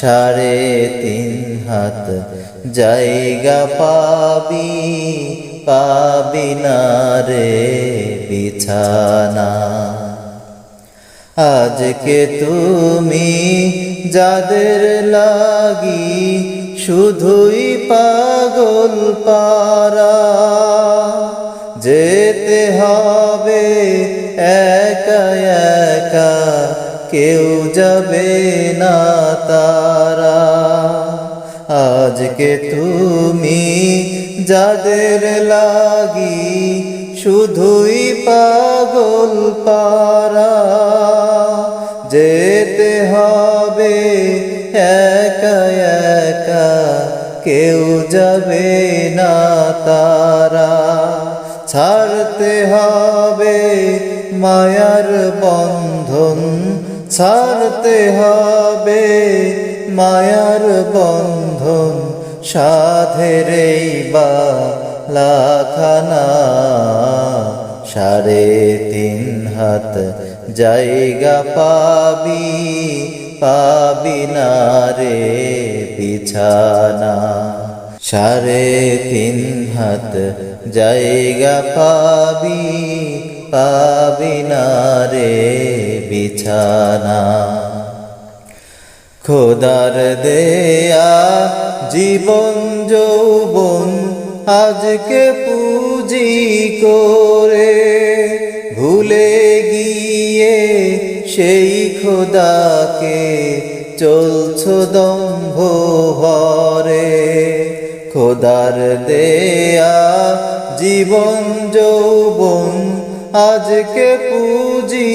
সাড়ে তিন হাত। জায়গা পাবি পাবি না রে বিছানা। আজকে তুমি যাদের লাগি শুধুই পাগল পারা কেউ যাবে না তারা। আজকে তুমি যাদের লাগি শুধুই পাগল পারা। যেতে হবে একা একা, কেউ যাবে না তারা। ছাড়তে হবে মায়ার বন্ধন ছাড়তে হবে মায়ার বন্ধন, সাধের বা লাখানা সাড়ে তিন হাত জায়গা পাবি পাবি না রে বিছানা। সাড়ে তিন হাত জায়গা পাবি পাবি না রে বিছানা। খোদার দেয়া জীবন যৌবন আজকে পুঁজি করে ভুলে গিয়ে সেই খোদাকে চলছ দম্ভ ভরে। খোদার দেয়া জীবন যৌবন আজকে পুঁজি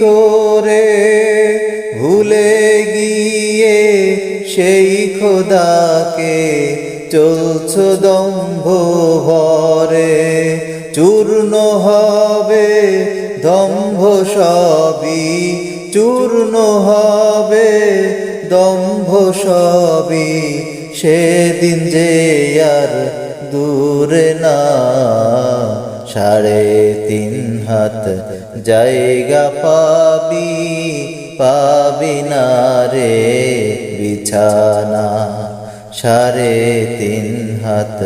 করে ভুলে গিয়ে সেই খোদাকে চলছ দম্ভ ভরে, চূর্ণ হবে দম্ভ সবই, চূর্ণ হবে দম্ভ সবই, সেদিন যে আর দূরে না। সাড়ে তিন হাত জায়গা পাবি পাবি না রে বিছানা। সাড়ে তিন হাত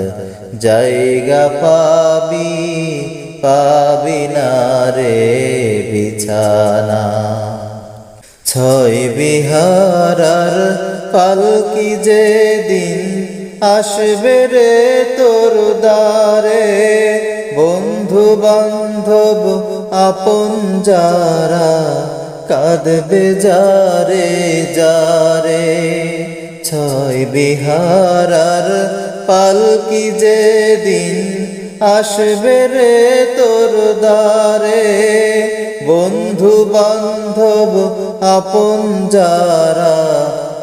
জায়গা পাবি পাবি না রে বিছানা। ছয় বিহারার পালকি যে দিন আসবে রে তোর দ্বারে? বন্ধু বান্ধব আপন যারা কাঁদবে যারে যারে। ছয় বিহারার পালকি যে দিন আসবে রে তোর দ্বারে? বন্ধু বান্ধব আপন যারা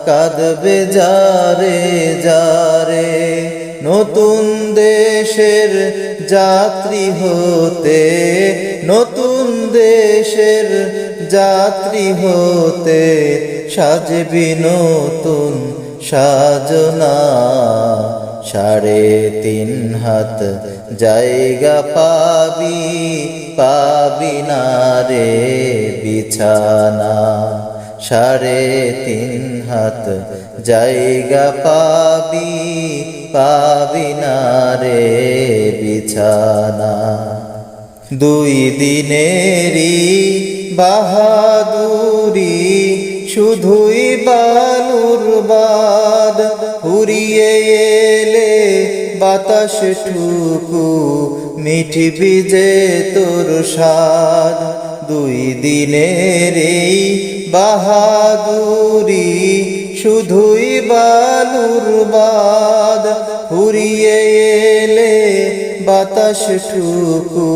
কাঁদবে যারে যারে। নতুন দেশের যাত্রী হতে, নতুন দেশের যাত্রী হতে সাজবি নতুন সাজনা। সাড়ে তিন হাত জায়গা পাবি পাবি না রে বিছানা। সাড়ে তিন হাত জায়গা পাবি পাবি না রে বিছানা। দুই দিনেরই বাহাদুরি, শুধুই বালুর বাদ। হুরিয়ে এলে বাতাস ঠুকু মিঠিবি যে তোর স্বাদ। দুই দিনের বাহাদুরি শুধুই বালুর বাদ ফুরিয়ে এলে বাতাস ঠুকু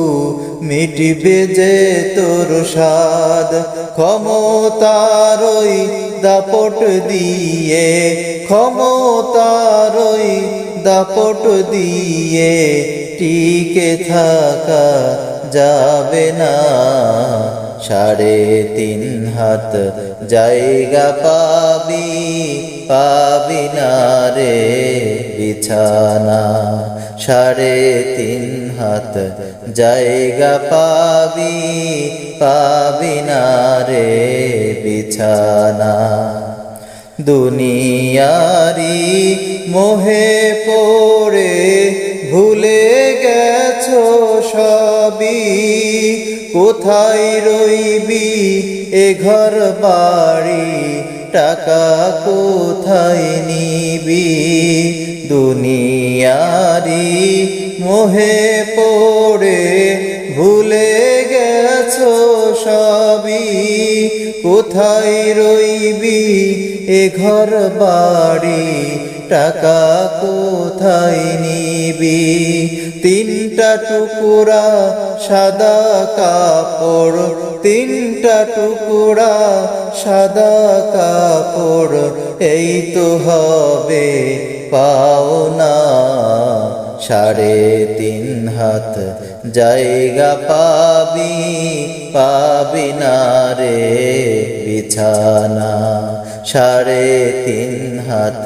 মিটিবে যে তোর স্বাদ। ক্ষমতারই দাপট দিয়ে ক্ষমতারই দাপট দিয়ে টিকে থাকা যাবে না। সাড়ে তিন হাত। জায়গা পাবি পাবি না রে বিছানা। সাড়ে তিন হাত। জায়গা পাবি পাবি না রে বিছানা। দুনিয়ারি মোহে পড়ে ভুলে গেছো সবই। কোথায় রইবি এ ঘর বাড়ি? টাকা কোথায় নিবি? দুনিয়ারি মোহে পড়ে ভুলে গেছো সবই। কোথায় রইবি এ ঘর বাড়ি? টাকা কোথায় নিবি? তিনটা টুকুরা সাদা কাপড়, তিনটা টুকুরা সাদা কাপড়, এই তো হবে পাওনা। সাড়ে তিন হাত জায়গা পাবি পাবি না রে বিছানা। সাড়ে তিন হাত